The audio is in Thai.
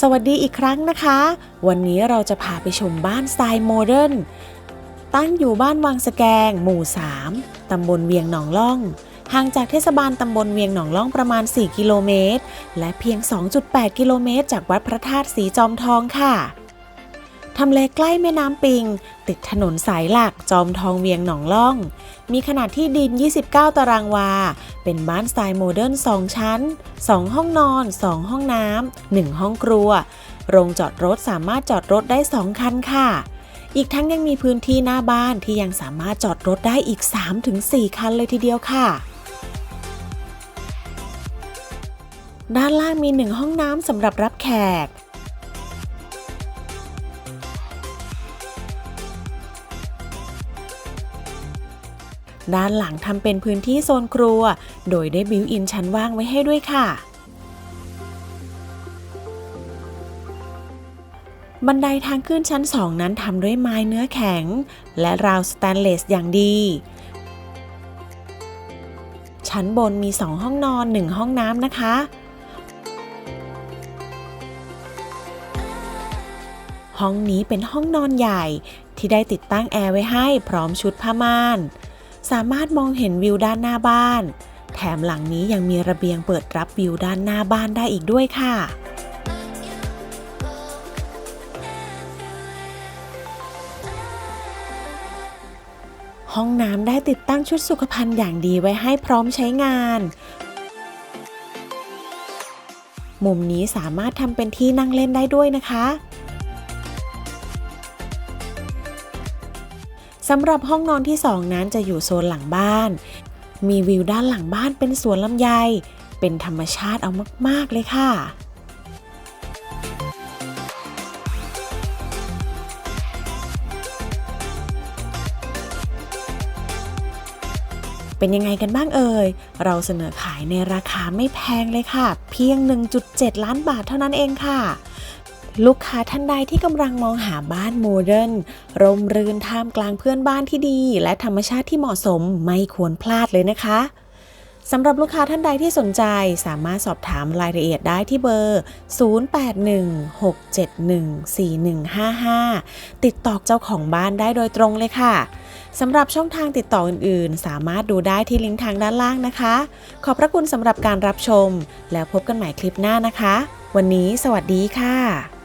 สวัสดีอีกครั้งนะคะ วันนี้เราจะพาไปชมบ้านสไตล์โมเดิร์นตั้งอยู่บ้านวังสแกง หมู่ 3 ตำบลเวียงหนองล่อง ห่างจากเทศบาลตำบลเวียงหนองล่องประมาณ 4 กิโลเมตร และเพียง 2.8 กิโลเมตร จากวัดพระธาตุสีจอมทองค่ะ ทำเลใกล้แม่น้ำปิง ติดถนนสายหลักจอมทองเวียงหนองล่อง มีขนาดที่ดิน 29 ตารางวา เป็นบ้านสไตล์โมเดิร์น 2 ชั้น 2 ห้องนอน 2 ห้องน้ำ 1 ห้องครัว โรงจอดรถสามารถจอดรถได้ 2 คันค่ะ อีกทั้งยังมีพื้นที่หน้าบ้านที่ยังสามารถจอดรถได้อีก 3-4 คันเลยทีเดียวค่ะด้านล่างมี1ห้องน้ำสำหรับรับแขก ด้านหลังทำเป็นพื้นที่โซนครัว โดยได้บิวอินชั้นว่างไว้ให้ด้วยค่ะ บันไดทางขึ้นชั้น2นั้นทำด้วยไม้เนื้อแข็ง และราวสแตนเลสอย่างดี ชั้นบนมี 2 ห้องนอน 1 ห้องน้ำนะคะห้องนี้เป็นห้องนอนใหญ่ที่ได้ติดตั้งแอร์ไว้ให้พร้อมชุดผ้าม่าน สามารถมองเห็นวิวด้านหน้าบ้าน แถมหลังนี้ยังมีระเบียงเปิดรับวิวด้านหน้าบ้านได้อีกด้วยค่ะห้องน้ำได้ติดตั้งชุดสุขภัณฑ์อย่างดีไว้ให้พร้อมใช้งาน มุมนี้สามารถทำเป็นที่นั่งเล่นได้ด้วยนะคะ สำหรับห้องนอนที่ 2 นั้นจะอยู่โซนหลังบ้าน มีวิวด้านหลังบ้านเป็นสวนลำไย เป็นธรรมชาติเอามาก ๆ เลยค่ะเป็นยังไงกันบ้างเอ่ย เราเสนอขายในราคาไม่แพงเลยค่ะ เพียง 1.7 ล้านบาทเท่านั้นเองค่ะ ลูกค้าท่านใดที่กำลังมองหาบ้านโมเดิร์นร่มรื่นท่ามกลางเพื่อนบ้านที่ดี และธรรมชาติที่เหมาะสมไม่ควรพลาดเลยนะคะสำหรับลูกค้าท่านใดที่สนใจสามารถสอบถามรายละเอียดได้ที่เบอร์ 0816714155 ติดต่อเจ้าของบ้านได้โดยตรงเลยค่ะสำหรับช่องทางติดต่ออื่นๆ สามารถดูได้ที่ลิงก์ทางด้านล่างนะคะ ขอบพระคุณสำหรับการรับชม แล้วพบกันใหม่คลิปหน้านะคะ วันนี้สวัสดีค่ะ